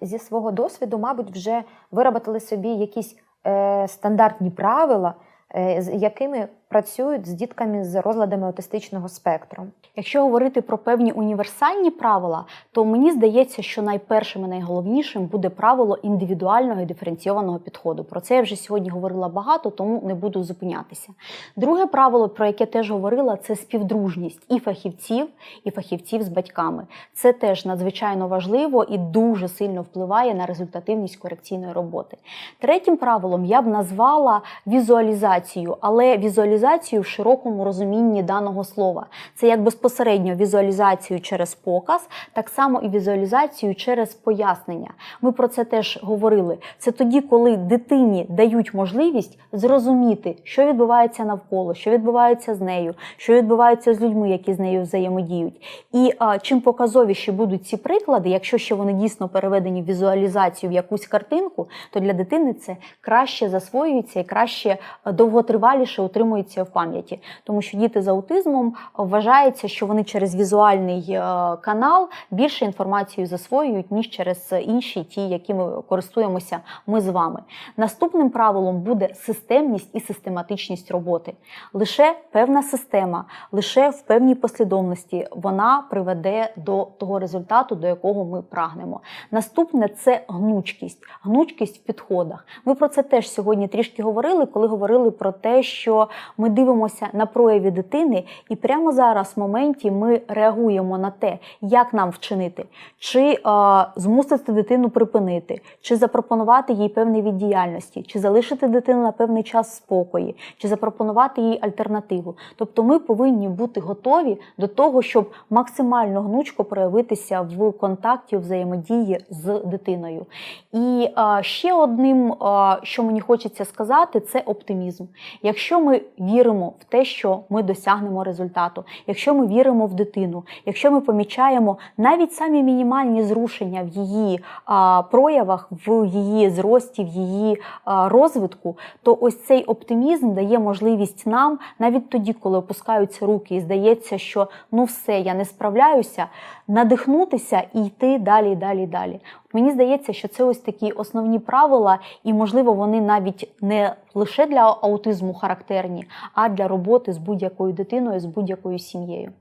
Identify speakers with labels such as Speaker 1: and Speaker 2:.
Speaker 1: зі свого досвіду, мабуть, вже виробили собі якісь е, стандартні правила, е, з якими працюють з дітками з розладами аутистичного спектру.
Speaker 2: Якщо говорити про певні універсальні правила, то мені здається, що найпершим і найголовнішим буде правило індивідуального і диференційованого підходу. Про це я вже сьогодні говорила багато, тому не буду зупинятися. Друге правило, про яке теж говорила, це співдружність і фахівців, і фахівців з батьками. Це теж надзвичайно важливо і дуже сильно впливає на результативність корекційної роботи. Третім правилом я б назвала візуалізацію, але візуалізацію в широкому розумінні даного слова. Це як безпосередньо візуалізацію через показ, так само і візуалізацію через пояснення. Ми про це теж говорили. Це тоді, коли дитині дають можливість зрозуміти, що відбувається навколо, що відбувається з нею, що відбувається з людьми, які з нею взаємодіють. І а, чим показовіші будуть ці приклади, якщо ще вони дійсно переведені в візуалізацію в якусь картинку, то для дитини це краще засвоюється і краще довготриваліше утримується в пам'яті, тому що діти з аутизмом вважається, що вони через візуальний е, канал більше інформацію засвоюють, ніж через інші, ті, якими користуємося ми з вами. Наступним правилом буде системність і систематичність роботи. Лише певна система, лише в певній послідовності вона приведе до того результату, до якого ми прагнемо. Наступне це гнучкість, гнучкість в підходах. Ми про це теж сьогодні трішки говорили, коли говорили про те, що ми дивимося на прояві дитини, і прямо зараз в моменті ми реагуємо на те, як нам вчинити, чи е, змусити дитину припинити, чи запропонувати їй певний від діяльності, чи залишити дитину на певний час спокої, чи запропонувати їй альтернативу. Тобто ми повинні бути готові до того, щоб максимально гнучко проявитися в контакті, взаємодії з дитиною. І е, ще одним, е, що мені хочеться сказати, це оптимізм. Якщо ми віримо в те, що ми досягнемо результату, якщо ми віримо в дитину, якщо ми помічаємо навіть самі мінімальні зрушення в її а, проявах, в її зрості, в її а, розвитку, то ось цей оптимізм дає можливість нам, навіть тоді, коли опускаються руки, і здається, що ну все, я не справляюся, надихнутися і йти далі, далі, далі. Мені здається, що це ось такі основні правила, і, можливо, вони навіть не лише для аутизму характерні, а для роботи з будь-якою дитиною, з будь-якою сім'єю.